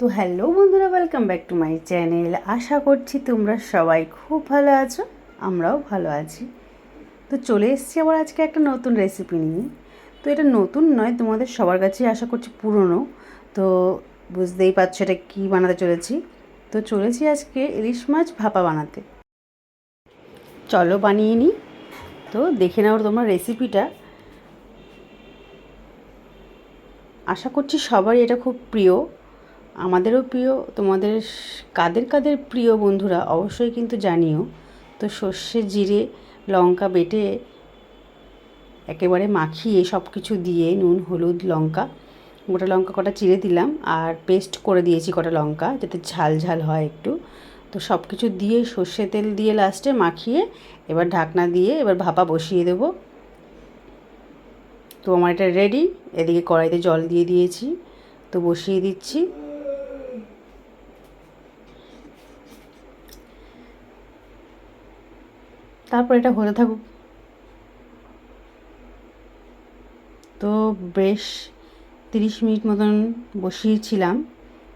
তো হ্যালো বন্ধুরা welcome back to my channel আশা করছি তোমরা সবাই খুব ভালো আছো, আমরাও ভালো আছি। তো চলে এসেছি আবার আজকে একটা নতুন রেসিপি নিয়ে। তো এটা নতুন নয়, তোমাদের সবার কাছেই আশা করছি পুরনো। তো বুঝতেই পারছ এটা কী বানাতে চলেছি। তো চলেছি আজকে ইলিশ মাছ ভাপা বানাতে। চলো বানিয়ে নিই। তো দেখে নাও তোমরা রেসিপিটা আশা করছি সবারই এটা খুব প্রিয়। আমাদেরও প্রিয়, তোমাদের কাদের কাদের প্রিয় বন্ধুরা অবশ্যই কিন্তু জানিও। তো সর্ষে জিরে, লঙ্কা বেটে একেবারে মাখিয়ে সব কিছু দিয়ে নুন, হলুদ, লঙ্কা, গোটা লঙ্কা কটা চিড়ে দিলাম আর পেস্ট করে দিয়েছি কটা লঙ্কা যাতে ঝাল ঝাল হয় একটু। তো সব কিছু দিয়ে সর্ষে তেল দিয়ে লাস্টে মাখিয়ে এবার ঢাকনা দিয়ে এবার ভাপা বসিয়ে দেবো। তো আমার এটা রেডি এদিকে কড়াইতে জল দিয়ে দিয়েছি। তো বসিয়ে দিচ্ছি। তারপর এটা হতে থাকুক। তো বেশ তিরিশ মিনিট মতন বসিয়েছিলাম।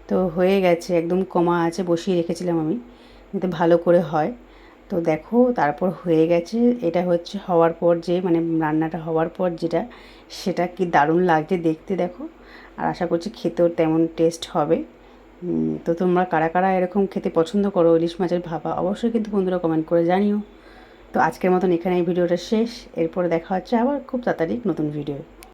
তো হয়ে গেছে, একদম কমা আছে, বসিয়ে রেখেছিলাম আমি। যাতে ভালো করে হয়। তো দেখো, তারপর হয়ে গেছে। এটা হচ্ছে হওয়ার পর যে মানে রান্নাটা হওয়ার পর যেটা, সেটা কি দারুণ লাগছে দেখতে দেখো। আর আশা করছি খেতেও তেমন টেস্ট হবে। তো তোমরা কারা কারা এরকম খেতে পছন্দ করো, ইলিশ মাছের ভাপা, অবশ্যই কিন্তু বন্ধুরা কমেন্ট করে জানিও। তো আজকের মতন এখানে এই ভিডিওটা শেষ। এরপরে দেখা হচ্ছে আবার খুব তাড়াতাড়ি নতুন ভিডিও